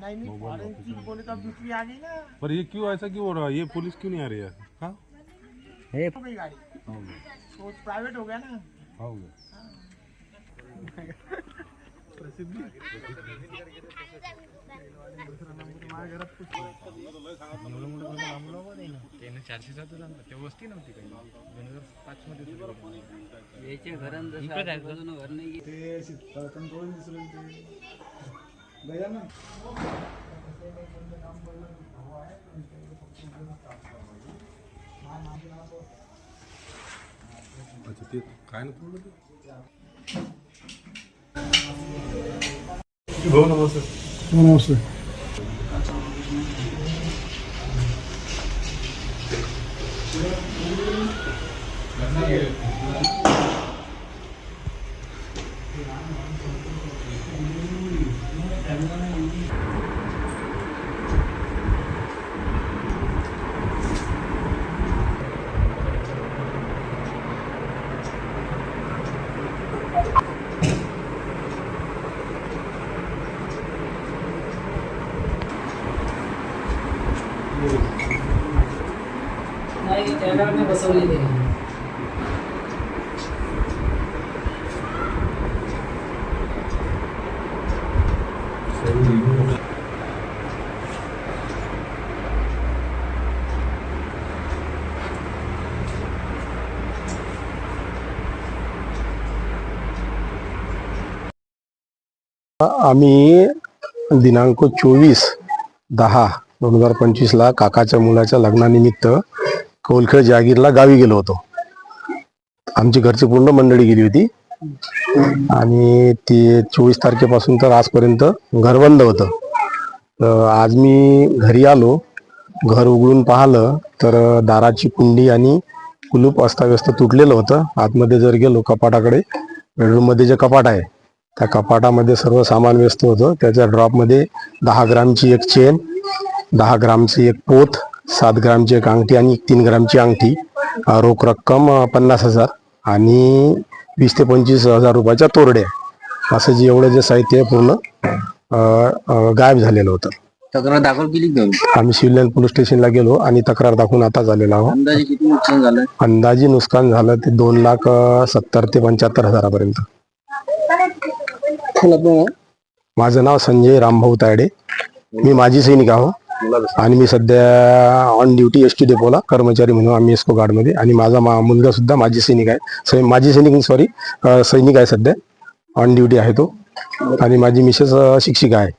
नहीं नहीं फॉरेंसिक बोले तो दूसरी आ गई ना। पर ये क्यों ऐसा क्यों हो रहा है? ये पुलिस क्यों नहीं आ रही है? हाँ? हो। गई गाड़ी। तो प्राइवेट हो गया ना। हो गया। त्याने चारशे सातच आणला वस्ती नव्हती काही. दोन हज़ार पाच मध्ये सुरू केली. याचे घरान जसं आजूबाजूनं घर नाही अच्छा ते काय ना तुला ते? नाही त्याला नाही बसवलेले आम्ही दिनांक चोवीस दहा दोन हजार पंचवीसला काकाच्या मुलाच्या लग्नानिमित्त कोलखेळ जहागीरला गावी गेलो होतो. आमची घरची पूर्ण मंडळी गेली होती. आणि ती चोवीस तारखेपासून तर आजपर्यंत घर बंद होतं. तर आज मी घरी आलो. घर उघडून पाहिलं तर दाराची कुंडी आणि कुलूप अस्ताव्यस्त तुटलेलं होतं. आतमध्ये जर गेलो कपाटाकडे बेडरूममध्ये जे कपाट आहे त्या कपाटामध्ये सर्व सामान व्यस्त होतं. त्याच्या ड्रॉपमध्ये दहा ग्रामची एक चेन दहा ग्रामची एक पोत सात ग्रामची एक अंगठी आणि तीन ग्रामची अंगठी. रोख रक्कम पन्नास हजार आणि वीस ते पंचवीस हजार रुपयाच्या तोरड्या. असं जे एवढं जे साहित्य आहे पूर्ण गायब झालेलं होतं. तक्रार दाखल केली? आम्ही शिवलेन पोलीस स्टेशनला गेलो आणि तक्रार दाखवून आता झालेलो आहोत. अंदाजे किती नुकसान झालं? अंदाजे नुकसान झालं ते दोन लाख अं, सत्तर ते पंच्याहत्तर हजारापर्यंत. माझं नाव संजय रामभाऊ तायडे. मी माजी सैनिक आहो. आणि मी सध्या ऑन ड्युटी एस टी डेपोला कर्मचारी म्हणून आम्ही एस्को गार्डमध्ये आणि माझा मा मुलगा सुद्धा माजी सैनिक आहे. माजी सैनिक सॉरी सैनिक आहे सध्या. ऑन ड्युटी आहे तो. आणि माझी मिसेस शिक्षिका आहे.